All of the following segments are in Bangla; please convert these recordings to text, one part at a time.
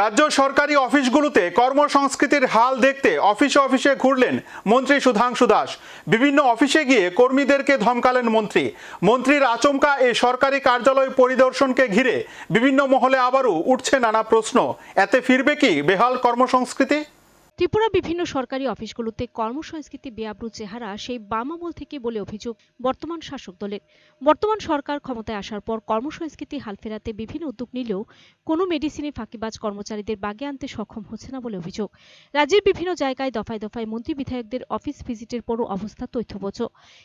রাজ্য সরকারি অফিসগুলোতে কর্মসংস্কৃতির হাল দেখতে অফিসে অফিসে ঘুরলেন মন্ত্রী সুধাংশু দাস। বিভিন্ন অফিসে গিয়ে কর্মীদেরকে ধমকালেন মন্ত্রী। মন্ত্রীর আচমকা এই সরকারি কার্যালয় পরিদর্শনকে ঘিরে বিভিন্ন মহলে আবারও উঠছে নানা প্রশ্ন। এতে ফিরবে কি বেহাল কর্মসংস্কৃতি? ত্রিপুরা বিভিন্ন সরকারি অফিসগুলোতে কর্মসংস্কৃতি বেআব্রু চেহারা সেই বাম আমল থেকে বলে অভিযোগ বর্তমান শাসক দলের। বর্তমান সরকার ক্ষমতায় আসার পর কর্মসংস্কৃতি হাল ফেরাতে বিভিন্ন উদ্যোগ নিলেও কোনো মেডিসিনে ফাঁকিবাজ কর্মচারীদের বাগে আনতে সক্ষম হচ্ছে না বলে অভিযোগ। রাজ্যের বিভিন্ন জায়গায় দফায় দফায় মন্ত্রী বিধায়কদের অফিস ভিজিটের পরও অবস্থা তথ্যবচ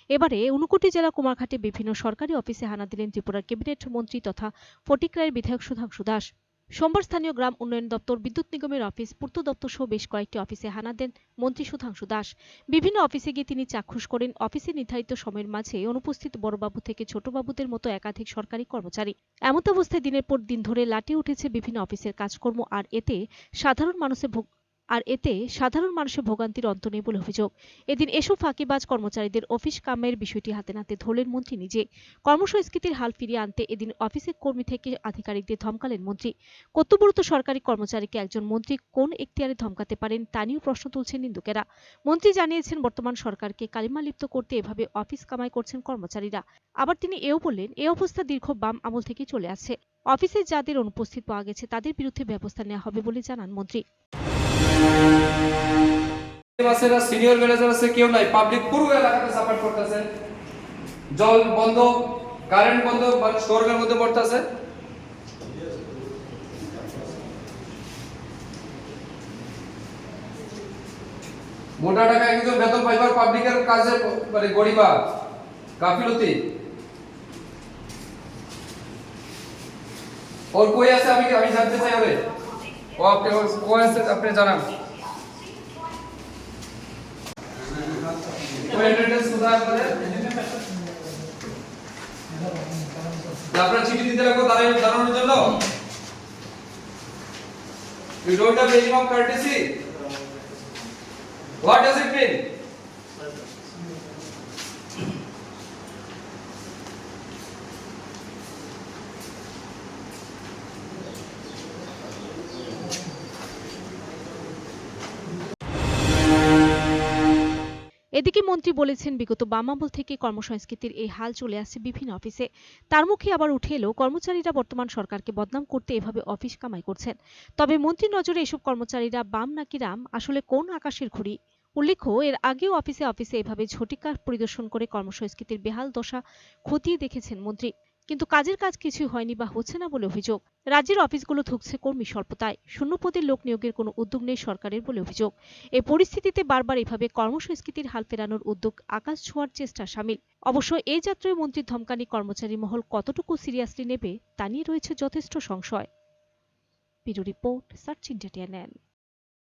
এবারে ঊনকোটি জেলা কুমারঘাটে বিভিন্ন সরকারি অফিসে হানা দিলেন ত্রিপুরার ক্যাবিনেট মন্ত্রী তথা ফটিকরায়ের বিধায়ক সুধাংশু দাস। সোমবার স্থানীয় গ্রাম উন্নয়ন দপ্তর, বিদ্যুৎ নিগমের অফিস, পূর্ত দপ্তর সহ বেশ কয়েকটি অফিসে হানা দেন মন্ত্রী সুধাংশু দাস। বিভিন্ন অফিসে গিয়ে তিনি চাক্ষুষ করেন। অফিসে নির্ধারিত সময়ের মাঝে অনুপস্থিত বড়বাবু থেকে ছোটবাবুদের মতো একাধিক সরকারি কর্মচারী। এমত অবস্থায় দিনের পর দিন ধরে লাটে উঠেছে বিভিন্ন অফিসের কাজকর্ম, আর এতে সাধারণ মানুষের ভোগ আর এতে সাধারণ মানুষের ভোগান্তির অন্ত নেই বলে অভিযোগ। এদিন এসব ফাঁকিবাজ কর্মচারীদের অফিস কামের বিষয়টি হাতে নাতে ধরলেন মন্ত্রী নিজে। কর্মসংস্কৃতির হাল ফিরিয়ে আনতে এদিন অফিসের কর্মী থেকে আধিকারিকদের ধমকালেন মন্ত্রী। কর্তব্যরত সরকারি কর্মচারীকে একজন মন্ত্রী কোন এখতিয়ারে ধমকাতে পারেন তা নিয়েও প্রশ্ন তুলছেন নিন্দুকেরা। মন্ত্রী জানিয়েছেন, বর্তমান সরকারকে কালিমা লিপ্ত করতে এভাবে অফিস কামাই করছেন কর্মচারীরা। আবার তিনি এও বললেন, এ অবস্থা দীর্ঘ বাম আমল থেকে চলে আসছে। অফিসে যাদের অনুপস্থিত পাওয়া গেছে তাদের বিরুদ্ধে ব্যবস্থা নেওয়া হবে বলে জানান মন্ত্রী। বাসেরা সিনিয়র ম্যানেজার আছে, কেউ নাই। পাবলিক পুরো এলাকাতে সাপোর্ট করতেছে। জল বন্ধ কারেন্ট বন্ধ স্বর্গের মধ্যে পড়তেছে। মোটা টাকা একজন বেতন পাইবার পাবলিকের কাজে মানে গরিবা, গাফিলতি। ওর কই আছে? আমি আমি জানতে চাই ওরে। ও আপনি ওর কই আছে আপনি জানান ওই অ্যাটেন্ডেন্স কোথায় আপনাদের আপনারা চিঠি দিতে লাগবো দাঁড়াই দাঁড়ানোর জন্য You don't have minimum courtesy? What does it mean? এদিকে মন্ত্রী বলেছেন, বিগত বামামল থেকে কর্মসংস্কৃতির এই হাল চলে আসছে বিভিন্ন অফিসে। তার মুখে আবার উঠে এলো, কর্মচারীরা বর্তমান সরকারকে বদনাম করতে এভাবে অফিস কামাই করছেন। তবে মন্ত্রীর নজরে এসব কর্মচারীরা বাম নাকি রাম, আসলে কোন আকাশের ঘুড়ি? উল্লেখ্য, এর আগেও অফিসে অফিসে এভাবে ঝটিকা পরিদর্শন করে কর্মসংস্কৃতির বেহাল দশা খতিয়ে দেখেছেন মন্ত্রী। কিন্তু কাজের কাজ কিছুই হয়নি বা হচ্ছে না বলে অভিযোগ। রাজ্যের অফিসগুলো ধুকছে কর্মী স্বল্পতায়। শূন্য পদের লোক নিয়োগের কোনো উদ্যোগ নেই সরকারের বলে অভিযোগ। এই পরিস্থিতিতে বারবার এভাবে কর্মসংস্কৃতির হাল ফেরানোর উদ্যোগ আকাশ ছোঁয়ার চেষ্টা সামিল। অবশ্য এই যাত্রায় মন্ত্রীর ধমকানি কর্মচারী মহল কতটুকু সিরিয়াসলি নেবে তা নিয়ে রয়েছে যথেষ্ট সংশয়। Bureau report, search India